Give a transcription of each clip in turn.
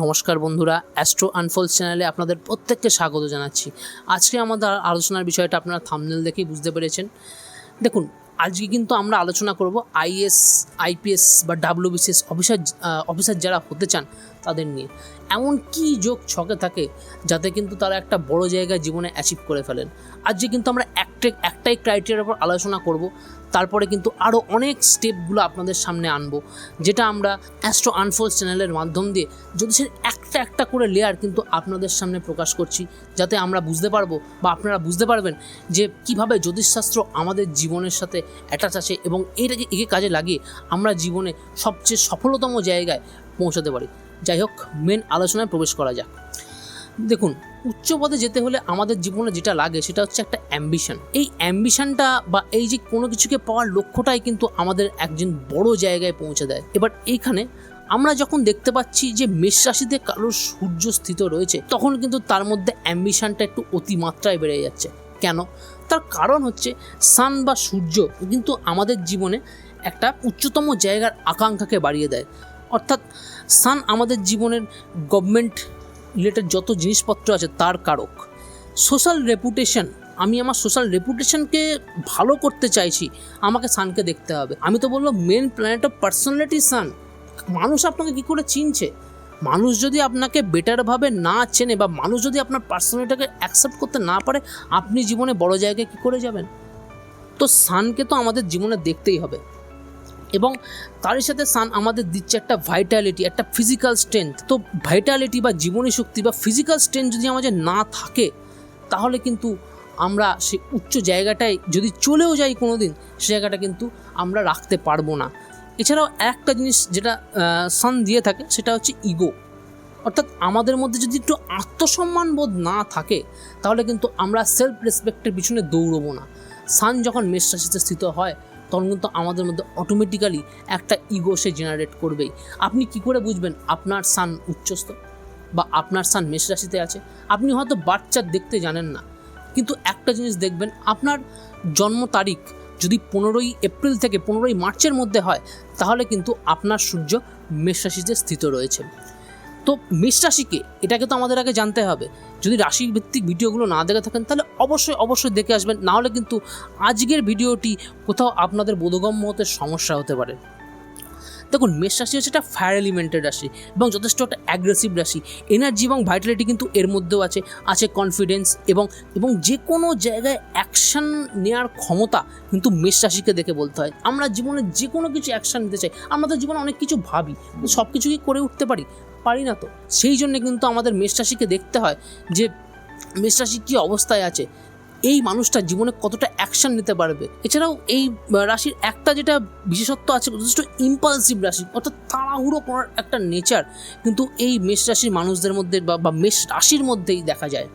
নমস্কার বন্ধুরা astro unfold চ্যানেলে আপনাদের প্রত্যেককে স্বাগত জানাচ্ছি। আজকে আমাদের আলোচনার বিষয়টা আপনারা থামনেল দেখেই বুঝতে পেরেছেন। দেখুন, আজকে কিন্তু আমরা আলোচনা করব আইএস আইপিএস বা ডাব্লিউবিসিএস অফিসার অফিসার যারা হতে চান তাদের নিয়ে। এমন কি যোগ ছকে থাকে যাতে কিন্তু তারা একটা বড় জায়গায় জীবনে অ্যাচিভ করে ফেলেন। আজকে কিন্তু আমরা একটা একটাই ক্রাইটেরিয়ার উপর আলোচনা করব। তারপরে কিন্তু আরও অনেক স্টেপগুলো আপনাদের সামনে আনব, যেটা আমরা অ্যাস্ট্রো আনফোল্ড চ্যানেলের মাধ্যম দিয়ে জ্যোতিষের একটা একটা করে লেয়ার কিন্তু আপনাদের সামনে প্রকাশ করছি, যাতে আমরা বুঝতে পারব বা আপনারা বুঝতে পারবেন যে কীভাবে জ্যোতিষশাস্ত্র আমাদের জীবনের সাথে অ্যাটাচ আছে এবং এটাকে একে কাজে লাগিয়ে আমরা জীবনে সবচেয়ে সফলতম জায়গায় পৌঁছাতে পারি। যাই হোক মেন আলোচনায় প্রবেশ করা যাক। দেখুন, উচ্চ পদে যেতে হলে আমাদের জীবনে যেটা লাগে সেটা হচ্ছে একটা অ্যাম্বিশন এই অ্যাম্বিশনটা বা এই যে কোনো কিছুকে পাওয়ার লক্ষ্যটাই কিন্তু আমাদের একজন বড় জায়গায় পৌঁছে দেয়। এবার এইখানে আমরা যখন দেখতে পাচ্ছি যে মেষ রাশিতে কারোর সূর্য স্থিত রয়েছে, তখন কিন্তু তার মধ্যে অ্যাম্বিশনটা একটু অতিমাত্রায় বেড়ে যাচ্ছে। কেন? তার কারণ হচ্ছে সান বা সূর্য কিন্তু আমাদের জীবনে একটা উচ্চতম জায়গার আকাঙ্ক্ষাকে বাড়িয়ে দেয়। অর্থাৎ সান আমাদের জীবনের গভর্নমেন্ট রিলেটেড যত জিনিসপত্র আছে তার কারক। সোশ্যাল রেপুটেশন আমি আমার সোশ্যাল রেপুটেশনকে ভালো করতে চাইছি, আমাকে সানকে দেখতে হবে। আমি তো বলব main planet of personality sun মানুষ আপনাকে কী করে চিনছে? মানুষ যদি আপনাকে বেটারভাবে না চেনে বা মানুষ যদি আপনার পার্সোনালিটাকে অ্যাকসেপ্ট করতে না পারে, আপনি জীবনে বড় জায়গায় কী করে যাবেন? তো সানকে তো আমাদের জীবনে দেখতেই হবে। এবং তারই সাথে সান আমাদের দিচ্ছে একটা ভাইটালিটি একটা ফিজিক্যাল স্ট্রেংথ তো ভাইটালিটি বা জীবনী শক্তি বা ফিজিক্যাল স্ট্রেংথ যদি আমাদের না থাকে, তাহলে কিন্তু আমরা সেই উচ্চ জায়গাটায় যদি চলেও যাই কোনো দিন সে জায়গাটা কিন্তু আমরা রাখতে পারব না। এছাড়াও একটা জিনিস যেটা সান দিয়ে থাকে, সেটা হচ্ছে ইগো অর্থাৎ আমাদের মধ্যে যদি একটু আত্মসম্মান বোধ না থাকে, তাহলে কিন্তু আমরা সেলফ রেসপেক্টের পিছনে দৌড়বো না। সান যখন মেষ রাশিতে স্থিত হয় তখন কিন্তু আমাদের মধ্যে অটোমেটিক্যালি একটা ইগো সে জেনারেট করবেই। আপনি কি করে বুঝবেন আপনার সান উচ্চস্থ বা আপনার সান মেষ রাশিতে আছে? আপনি হয়তো বাচ্চার দেখতে জানেন না। কিন্তু একটা জিনিস দেখবেন, আপনার জন্ম তারিখ যদি পনেরোই এপ্রিল থেকে পনেরোই মার্চের মধ্যে হয়, তাহলে কিন্তু আপনার সূর্য মেষ রাশিতে স্থিত রয়েছে। তো মেষ রাশিকে এটাকে তো আমাদের আগে জানতে হবে। যদি রাশি ভিত্তিক ভিডিওগুলো না দেখে থাকেন, তাহলে অবশ্যই অবশ্যই দেখে আসবেন। নাহলে কিন্তু আজকের ভিডিওটি কোথাও আপনাদের বোধগম্য হতে সমস্যা হতে পারে। দেখুন, মেষ রাশি হচ্ছে একটা ফায়ার এলিমেন্টের রাশি এবং যথেষ্ট একটা অ্যাগ্রেসিভ রাশি। এনার্জি এবং ভাইটালিটি কিন্তু এর মধ্যেও আছে। আছে কনফিডেন্স এবং এবং যে কোনো জায়গায় অ্যাকশান নেওয়ার ক্ষমতা কিন্তু মেষ রাশিকে দেখে বলতে হয়। আমরা জীবনে যে কোনো কিছু অ্যাকশান নিতে চাই। আমরা তো জীবনে অনেক কিছু ভাবি। সব কিছু কি করে উঠতে পারি। পারি না তো। সেই জন্য কিন্তু আমাদের মেষরাশিকে দেখতে হয় যে, মেষরাশি কী অবস্থায় আছে? এই মানুষটা জীবনে কতটা অ্যাকশন নিতে পারবে? এছাড়াও এই রাশির একটা যেটা বিশেষত্ব আছে, যথেষ্ট ইম্পালসিভ রাশি, অর্থাৎ তাড়াহুড়ো করার একটা নেচার কিন্তু এই মেষ রাশির মানুষদের মধ্যে বা বা মেষ রাশির মধ্যেই দেখা যায়।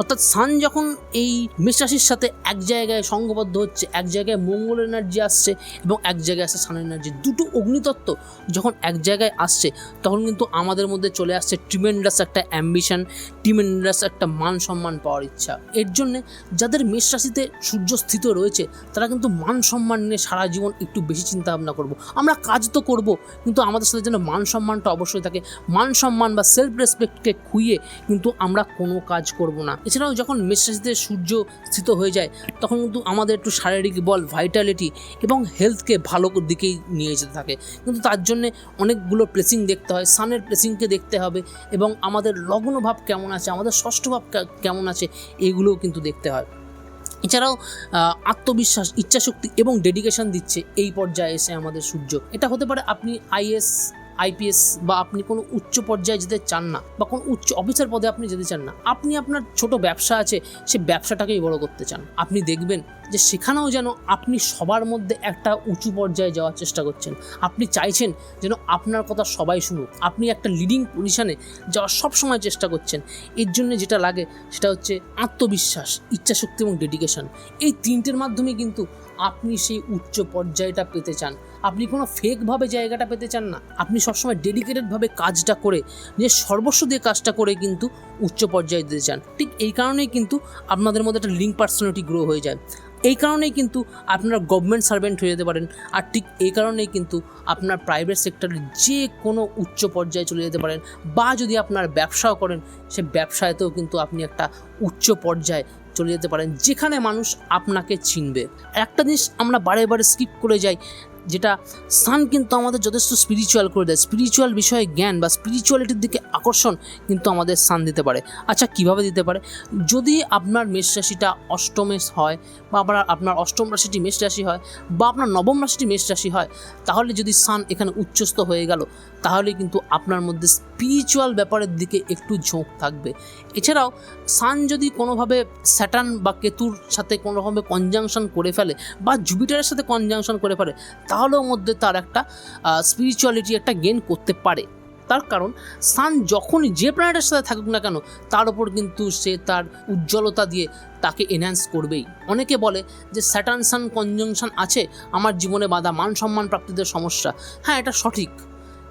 অর্থাৎ সান যখন এই মেষ রাশির সাথে এক জায়গায় সঙ্গবদ্ধ হচ্ছে, এক জায়গায় মঙ্গল এনার্জি আসছে এবং এক জায়গায় আসছে সান এনার্জি দুটো অগ্নিতত্ত্ব যখন এক জায়গায় আসছে, তখন কিন্তু আমাদের মধ্যে চলে আসছে ট্রিমেন্ডাস একটা অ্যাম্বিশন ট্রিমেন্ডাস একটা মান সম্মান পাওয়ার ইচ্ছা। এর জন্যে যাদের মেষ রাশিতে সূর্য স্থিত রয়েছে, তারা কিন্তু মান সম্মান নিয়ে সারা জীবন একটু বেশি চিন্তা ভাবনা করব। আমরা কাজ তো করব, কিন্তু আমাদের সাথে যেন মান সম্মানটা অবশ্যই থাকে। মান সম্মান বা সেলফ রেসপেক্টকে খুইয়ে কিন্তু আমরা কোনো কাজ করব না। এছাড়াও যখন মেষ রাশিতে সূর্য স্থিত হয়ে যায়, তখন কিন্তু আমাদের একটু শারীরিক বল ভাইটালিটি এবং হেলথকে ভালো দিকেই নিয়ে যেতে থাকে। কিন্তু তার জন্যে অনেকগুলো প্লেসিং দেখতে হয় সানের প্লেসিংকে দেখতে হবে এবং আমাদের লগ্নভাব কেমন আছে, আমাদের ষষ্ঠ ভাব কেমন আছে, এগুলোও কিন্তু দেখতে হয়। এছাড়াও আত্মবিশ্বাস, ইচ্ছাশক্তি এবং ডেডিকেশন দিচ্ছে এই পর্যায়ে এসে আমাদের সূর্য। এটা হতে পারে আপনি আইএস আইপিএস বা আপনি কোনো উচ্চ পর্যায়ে যেতে চান না বা কোনো উচ্চ অফিসার পদে আপনি যেতে চান না, আপনি আপনার ছোট ব্যবসা আছে, সে ব্যবসাটাকেই বড় করতে চান। আপনি দেখবেন যে সেখানেও যেন আপনি সবার মধ্যে একটা উঁচু পর্যায়ে যাওয়ার চেষ্টা করছেন। আপনি চাইছেন যেন আপনার কথা সবাই শুনুক। আপনি একটা লিডিং পজিশনে যাওয়ার সবসময় চেষ্টা করছেন। এর জন্য যেটা লাগে সেটা হচ্ছে আত্মবিশ্বাস, ইচ্ছাশক্তি এবং ডেডিকেশন এই তিনটের মাধ্যমে কিন্তু আপনি সেই উচ্চ পর্যায়টা পেতে চান। আপনি কোনো ফেকভাবে জায়গাটা পেতে চান না। আপনি সবসময় ডেডিকেটেডভাবে কাজটা করে যে সর্বস্ব দিয়ে কাজটা করে কিন্তু উচ্চ পর্যায়ে দিতে চান। ঠিক এই কারণেই কিন্তু আপনাদের মধ্যে একটা লিঙ্ক পার্সোনালিটি গ্রো হয়ে যায়। এই কারণেই কিন্তু আপনারা গভর্নমেন্ট সার্ভেন্ট হয়ে যেতে পারেন। আর ঠিক এই কারণেই কিন্তু আপনার প্রাইভেট সেক্টরে যে কোনো উচ্চ পর্যায়ে চলে যেতে পারেন। বা যদি আপনার ব্যবসাও করেন, সে ব্যবসায়তেও কিন্তু আপনি একটা উচ্চ পর্যায়ে চলে যেতে পারেন। যেখানে মানুষ আপনাকে চিনবে। একটা জিনিস আমরা বারে বারে স্কিপ করে যাই যেটা সান কিন্তু আমাদের যথেষ্ট স্পিরিচুয়াল করে দেয়। স্পিরিচুয়াল বিষয়ে জ্ঞান বা স্পিরিচুয়ালিটির দিকে আকর্ষণ কিন্তু আমাদের সান দিতে পারে। আচ্ছা কীভাবে দিতে পারে? যদি আপনার মেষ রাশিটা অষ্টমে হয় বা আপনার আপনার অষ্টম রাশিটি মেষ রাশি হয় বা আপনার নবম রাশিটি মেষ রাশি হয়, তাহলে যদি সান এখানে উচ্চস্থ হয়ে গেল, তাহলে কিন্তু আপনার মধ্যে স্পিরিচুয়াল ব্যাপারের দিকে একটু ঝোঁক থাকবে। এছাড়াও সান যদি কোনোভাবে স্যাটার্ন বা কেতুর সাথে কোনোভাবে কনজাংশন করে ফেলে বা জুপিটারের সাথে কনজাংশন করে ফেলে তাহলেও মধ্যে তার একটা স্পিরিচুয়ালিটি একটা গেন করতে পারে। তার কারণ সান যখন যে প্ল্যানেটের সাথে থাকুক না কেন, তার ওপর কিন্তু সে তার উজ্জ্বলতা দিয়ে তাকে এনহ্যান্স করবেই। অনেকে বলে যে স্যাটার্ন সান কনজাংশন আছে, আমার জীবনে বাধা মান সম্মান প্রাপ্তিদের সমস্যা। হ্যাঁ এটা সঠিক।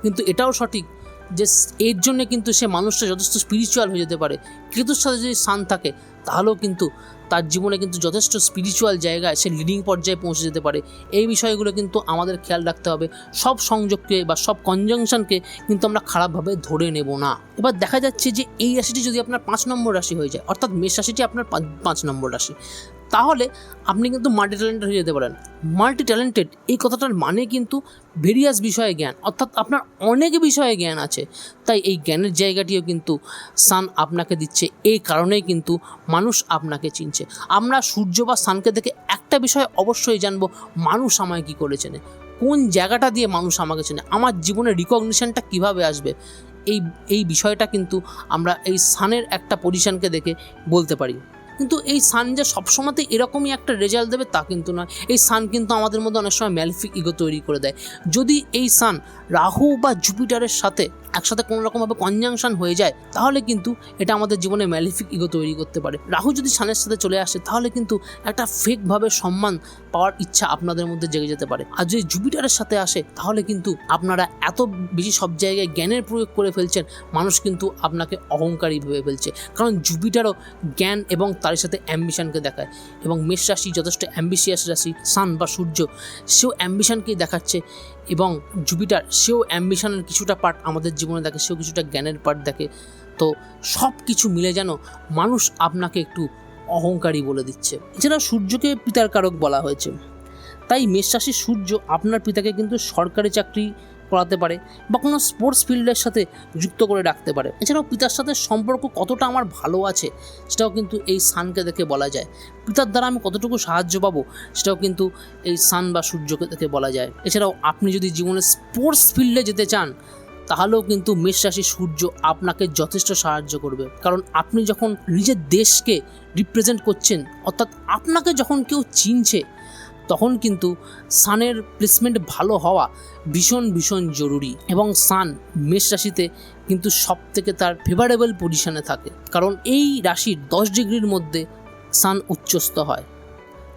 কিন্তু এটাও সঠিক যে এর জন্য কিন্তু সে মানুষটা যথেষ্ট স্পিরিচুয়াল হয়ে যেতে পারে। কেতুর সাথে যদি সান থাকে, তাহলেও কিন্তু তার জীবনে কিন্তু যথেষ্ট স্পিরিচুয়াল জায়গায় সে লিডিং পর্যায়ে পৌঁছে যেতে পারে। এই বিষয়গুলো কিন্তু আমাদের খেয়াল রাখতে হবে। সব সংযোগকে বা সব কনজাংশনকে কিন্তু আমরা খারাপভাবে ধরে নেব না। এবার দেখা যাচ্ছে যে এই রাশিটি যদি আপনার পাঁচ নম্বর রাশি হয়ে যায়, অর্থাৎ মেষ রাশিটি আপনার পাঁচ- নম্বর রাশি। তাহলে আপনি কিন্তু মাল্টি ট্যালেন্টেড হয়ে যেতে পারেন। মাল্টি ট্যালেন্টেড এই কথাটার মানে কিন্তু ভেরিয়াস বিষয়ে জ্ঞান, অর্থাৎ আপনার অনেক বিষয়ে জ্ঞান আছে। তাই এই জ্ঞানের জায়গাটিও কিন্তু সান আপনাকে দিচ্ছে, এই কারণেই কিন্তু মানুষ আপনাকে চিনছে। আমরা সূর্য বা সানকে দেখে একটা বিষয় অবশ্যই জানব, মানুষ আমায় কী করে চেনে? কোন জায়গাটা দিয়ে মানুষ আমাকে চেনে? আমার জীবনের রিকগনিশনটা কীভাবে আসবে? এই এই বিষয়টা কিন্তু আমরা এই সানের একটা পজিশনকে দেখে বলতে পারি। কিন্তু এই সান যে সবসময়তে এরকমই একটা রেজাল্ট দেবে তা কিন্তু নয়। এই সান কিন্তু আমাদের মধ্যে অনেক সময় ম্যালিফিক ইগো তৈরি করে দেয়। যদি এই সান রাহু বা জুপিটারের সাথে একসাথে কোনো রকমভাবে কনজাংশন হয়ে যায়, তাহলে কিন্তু এটা আমাদের জীবনে ম্যালিফিক ইগো তৈরি করতে পারে। রাহু যদি সানের সাথে চলে আসে, তাহলে কিন্তু একটা ফেকভাবে সম্মান পাওয়ার ইচ্ছা আপনাদের মধ্যে জেগে যেতে পারে। আর যদি জুপিটারের সাথে আসে, তাহলে কিন্তু আপনারা এত বেশি সব জায়গায় জ্ঞানের প্রয়োগ করে ফেলছেন, মানুষ কিন্তু আপনাকে অহংকারী ভেবে ফেলছে। কারণ জুপিটারও জ্ঞান এবং তার সাথে অ্যাম্বিশনকে দেখায়। এবং মেষ রাশি, যথেষ্ট অ্যাম্বিশিয়াস রাশি সান বা সূর্য, সেও অ্যাম্বিশনকেই দেখাচ্ছে এবং জুপিটার, সেও অ্যাম্বিশনের কিছুটা পার্ট আমাদের জীবনে দেখে, সেও কিছুটা জ্ঞানের পার্ট দেখে। তো সব কিছু মিলে যেন মানুষ আপনাকে একটু অহংকারী বলে দিচ্ছে। এছাড়া সূর্যকে পিতার কারক বলা হয়েছে। তাই মেষ রাশির সূর্য আপনার পিতাকে কিন্তু সরকারি চাকরি করাতে পারে বা কোনো স্পোর্টস ফিল্ডের সাথে যুক্ত করে রাখতে পারে। এছাড়াও পিতার সাথে সম্পর্ক কতটা আমার ভালো আছে, সেটাও কিন্তু এই সানকে দেখে বলা যায়। পিতার দ্বারা আমি কতটুকু সাহায্য পাবো, সেটাও কিন্তু এই সান বা সূর্যকে দেখে বলা যায়। এছাড়াও আপনি যদি জীবনে স্পোর্টস ফিল্ডে যেতে চান, তাহলেও কিন্তু মেষ রাশি সূর্য আপনাকে যথেষ্ট সাহায্য করবে। কারণ আপনি যখন নিজের দেশকে রিপ্রেজেন্ট করছেন, অর্থাৎ আপনাকে যখন কেউ চিনছে তখন কিন্তু সানের প্লেসমেন্ট ভালো হওয়া ভীষণ ভীষণ জরুরি এবং সান মেষ রাশিতে কিন্তু সব থেকে তার ফেভারেবল পজিশনে থাকে। কারণ এই রাশির দশ ডিগ্রির মধ্যে সান উচ্চস্থ হয়।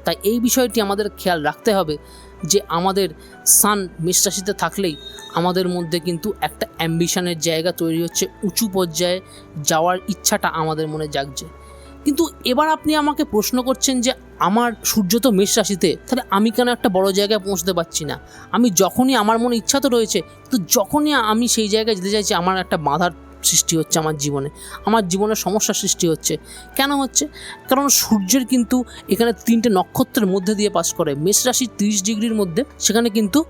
তাই এই বিষয়টি আমাদের খেয়াল রাখতে হবে যে আমাদের সান মেষ রাশিতে থাকলেই আমাদের মধ্যে কিন্তু একটা অ্যাম্বিশনের জায়গা তৈরি হচ্ছে, উঁচু পর্যায়ে যাওয়ার ইচ্ছাটা আমাদের মনে জাগছে। কিন্তু এবার আপনি আমাকে প্রশ্ন করছেন যে আমার সূর্য তো মেষ রাশিতে, তাহলে আমি কেন একটা বড় জায়গায় পৌঁছতে পারছি না? আমি যখনই আমার মনে ইচ্ছা তো রয়েছে, তো যখনই আমি সেই জায়গায় যেতে চাইছি, আমার একটা বাধার সৃষ্টি হচ্ছে আমার জীবনে আমার জীবনে সমস্যার সৃষ্টি হচ্ছে। কেন হচ্ছে? কারণ সূর্যের কিন্তু এখানে তিনটে নক্ষত্রের মধ্যে দিয়ে পাস করে, মেষ রাশির তিরিশ ডিগ্রির মধ্যে, সেখানে কিন্তু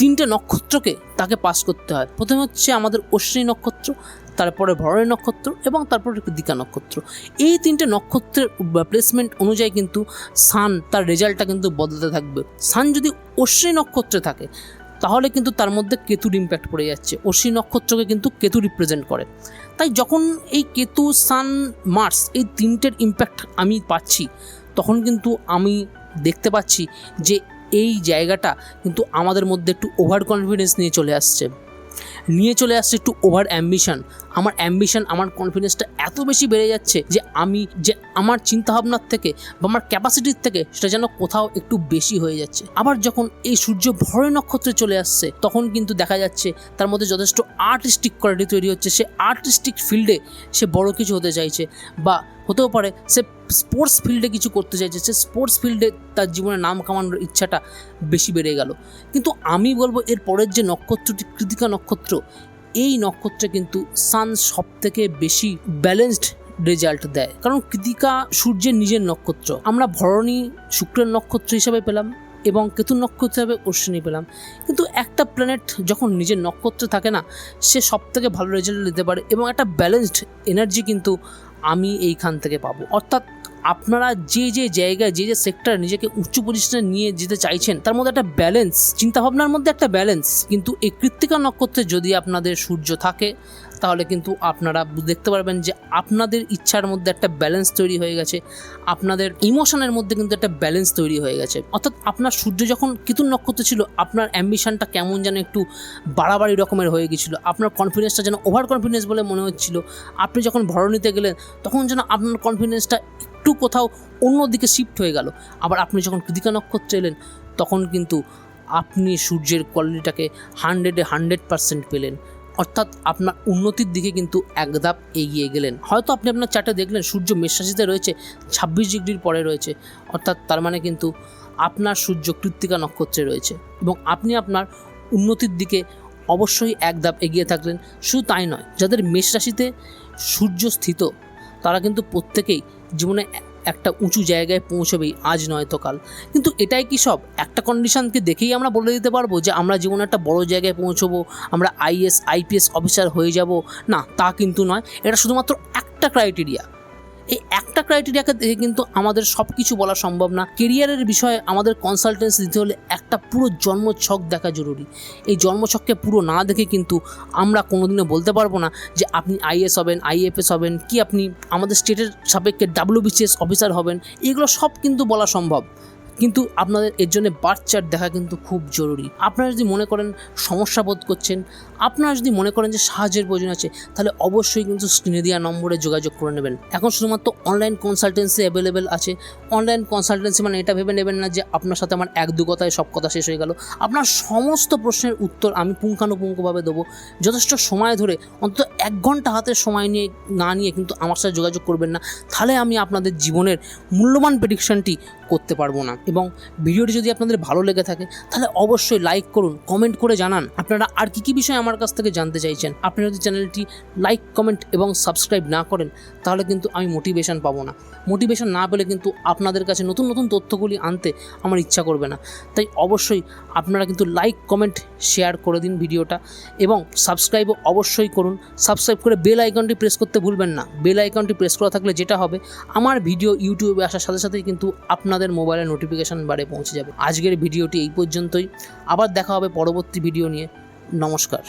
তিনটে নক্ষত্রকে তাকে পাস করতে হয়। প্রথমে হচ্ছে আমাদের অশ্বিনী নক্ষত্র, তারপরে ভরণী নক্ষত্র এবং তারপরে কৃতিকা নক্ষত্র। এই তিনটে নক্ষত্রের প্লেসমেন্ট অনুযায়ী কিন্তু সান তার রেজাল্টটা কিন্তু বদলাতে থাকবে। সান যদি অশ্বিনী নক্ষত্রে থাকে, তাহলে কিন্তু তার মধ্যে কেতুর ইম্প্যাক্ট পড়ে যাচ্ছে। অশ্বিনী নক্ষত্রকে কিন্তু কেতু রিপ্রেজেন্ট করে। তাই যখন এই কেতু সান মার্স এই তিনটের ইম্প্যাক্ট আমি পাচ্ছি, তখন কিন্তু আমি দেখতে পাচ্ছি যে এই জায়গাটা কিন্তু আমাদের মধ্যে একটু ওভার কনফিডেন্স নিয়ে চলে আসছে। নিয়ে চলে আসছে একটু ওভার অ্যাম্বিশন আমার অ্যাম্বিশন আমার কনফিডেন্সটা এত বেশি বেড়ে যাচ্ছে যে আমি যে আমার চিন্তাভাবনার থেকে বা আমার ক্যাপাসিটির থেকে সেটা যেন কোথাও একটু বেশি হয়ে যাচ্ছে। আবার যখন এই সূর্য ভরে নক্ষত্রে চলে আসছে, তখন কিন্তু দেখা যাচ্ছে তার মধ্যে যথেষ্ট আর্টিস্টিক কোয়ালিটি তৈরি হচ্ছে। সে আর্টিস্টিক ফিল্ডে সে বড় কিছু হতে চাইছে বা হতেও পারে, সে স্পোর্টস ফিল্ডে কিছু করতে চাইছে, সে স্পোর্টস ফিল্ডে তার জীবনে নাম কামানোর ইচ্ছাটা বেশি বেড়ে গেল। কিন্তু আমি বলব, এর পরের যে নক্ষত্রটি, কৃতিকা নক্ষত্র, এই নক্ষত্রে কিন্তু সান সব থেকে বেশি ব্যালেন্সড রেজাল্ট দেয়। কারণ কৃতিকা সূর্যের নিজের নক্ষত্র। আমরা ভরণী শুক্রের নক্ষত্র হিসাবে পেলাম এবং কেতু নক্ষত্র হিসাবে অশ্বিনী পেলাম। কিন্তু একটা প্ল্যানেট যখন নিজের নক্ষত্রে থাকে না, সে সব থেকে ভালো রেজাল্ট দিতে পারে এবং একটা ব্যালেন্সড এনার্জি কিন্তু আমি এইখান থেকে পাবো। অর্থাৎ আপনারা যে যে জায়গায়, যে যে সেক্টর নিজেকে উচ্চ পজিশনে নিয়ে যেতে চাইছেন, তার মধ্যে একটা ব্যালেন্স চিন্তাভাবনার মধ্যে একটা ব্যালেন্স কিন্তু এই কৃত্তিকা নক্ষত্রে যদি আপনাদের সূর্য থাকে তাহলে কিন্তু আপনারা দেখতে পারবেন যে আপনাদের ইচ্ছার মধ্যে একটা ব্যালেন্স তৈরি হয়ে গেছে। আপনাদের ইমোশনের মধ্যে কিন্তু একটা ব্যালেন্স তৈরি হয়ে গেছে। অর্থাৎ আপনার সূর্য যখন কেতুন নক্ষত্র ছিল, আপনার অ্যাম্বিশনটা কেমন যেন একটু বাড়াবাড়ি রকমের হয়ে গেছিল। আপনার কনফিডেন্সটা যেন ওভার কনফিডেন্স বলে মনে হচ্ছিল। আপনি যখন ভরণীতে গেলেন, তখন যেন আপনার কনফিডেন্সটা একটু কোথাও অন্যদিকে শিফট হয়ে গেল। আবার আপনি যখন কৃতিকা নক্ষত্রে এলেন, তখন কিন্তু আপনি সূর্যের কোয়ালিটিটাকে হান্ড্রেডে হান্ড্রেড পার্সেন্ট পেলেন। অর্থাৎ আপনার উন্নতির দিকে কিন্তু এক ধাপ এগিয়ে গেলেন। হয়তো আপনি আপনার চার্টে দেখলেন, সূর্য মেষ রাশিতে রয়েছে, ছাব্বিশ ডিগ্রির পরে রয়েছে। অর্থাৎ তার মানে কিন্তু আপনার সূর্য কৃত্তিকা নক্ষত্রে রয়েছে এবং আপনি আপনার উন্নতির দিকে অবশ্যই এক ধাপ এগিয়ে থাকলেন। শুধু তাই নয়, যাদের মেষ রাশিতে সূর্য স্থিত, তারা কিন্তু প্রত্যেকেই জীবনে একটা উঁচু জায়গায় পৌঁছবেই আজ নয়তো কাল। কিন্তু এটাই কি সব? একটা কন্ডিশনকে দেখেই আমরা বলে দিতে পারব যে, আমরা জীবনে একটা বড় জায়গায় পৌঁছবো, আমরা আইএস, আইপিএস অফিসার হয়ে যাব। না, তা কিন্তু নয়। এটা শুধুমাত্র একটা ক্রাইটেরিয়া এই একটা ক্রাইটেরিয়াকে দেখে কিন্তু আমাদের সব কিছু বলা সম্ভব না। কেরিয়ারের বিষয়ে আমাদের কনসালটেন্সি দিতে হলে একটা পুরো জন্মছক দেখা জরুরি। এই জন্মছককে পুরো না দেখে কিন্তু আমরা কোনোদিনও বলতে পারব না যে আপনি আইএস হবেন আইএফএস হবেন, কি আপনি আমাদের স্টেটের সাপেক্ষে ডাব্লিউবিসিএস অফিসার হবেন, এগুলো সব কিন্তু বলা সম্ভব। কিন্তু আপনাদের এর জন্য বার্থ চার্ট দেখা কিন্তু খুব জরুরি। আপনারা যদি মনে করেন সমস্যা বোধ করছেন, আপনারা যদি মনে করেন যে সাহায্যের প্রয়োজন আছে, তাহলে অবশ্যই কিন্তু স্ক্রিনে দেওয়া নম্বরে যোগাযোগ করে নেবেন। এখন শুধুমাত্র অনলাইন কনসালটেন্সি অ্যাভেলেবেল আছে। অনলাইন কনসালটেন্সি মানে এটা ভেবে নেবেন না যে আপনার সাথে আমার এক দু কথায় সব কথা শেষ হয়ে গেল। আপনার সমস্ত প্রশ্নের উত্তর আমি পুঙ্খানুপুঙ্খভাবে দেবো। যথেষ্ট সময় ধরে, অন্তত এক ঘণ্টা হাতের সময় নিয়ে, না নিয়ে কিন্তু আমার সাথে যোগাযোগ করবেন না। তাহলে আমি আপনাদের জীবনের মূল্যবান প্রেডিকশনটি করতে পারব না। এবং ভিডিওটি যদি আপনাদের ভালো লেগে থাকে, তাহলে অবশ্যই লাইক করুন কমেন্ট করে জানান। আপনারা আর কী কী বিষয় আমার কাছ থেকে জানতে চাইছেন? আপনারা যদি চ্যানেলটি লাইক কমেন্ট এবং সাবস্ক্রাইব না করেন, তাহলে কিন্তু আমি মোটিভেশন পাবো না। মোটিভেশন না পেলে কিন্তু আপনাদের কাছে নতুন নতুন তথ্যগুলি আনতে আমার ইচ্ছা করবে না। তাই অবশ্যই আপনারা কিন্তু লাইক কমেন্ট শেয়ার করে দিন ভিডিওটা এবং সাবস্ক্রাইবও অবশ্যই করুন। সাবস্ক্রাইব করে বেল আইকনটি প্রেস করতে ভুলবেন না। বেল আইকনটি প্রেস করা থাকলে যেটা হবে, আমার ভিডিও ইউটিউবে আসার সাথে সাথেই কিন্তু আপনাদের মোবাইলে নোটিফিকেশান বারে পৌঁছে যাবে। আজকের ভিডিওটি এই পর্যন্তই। আবার দেখা হবে পরবর্তী ভিডিও নিয়ে। নমস্কার।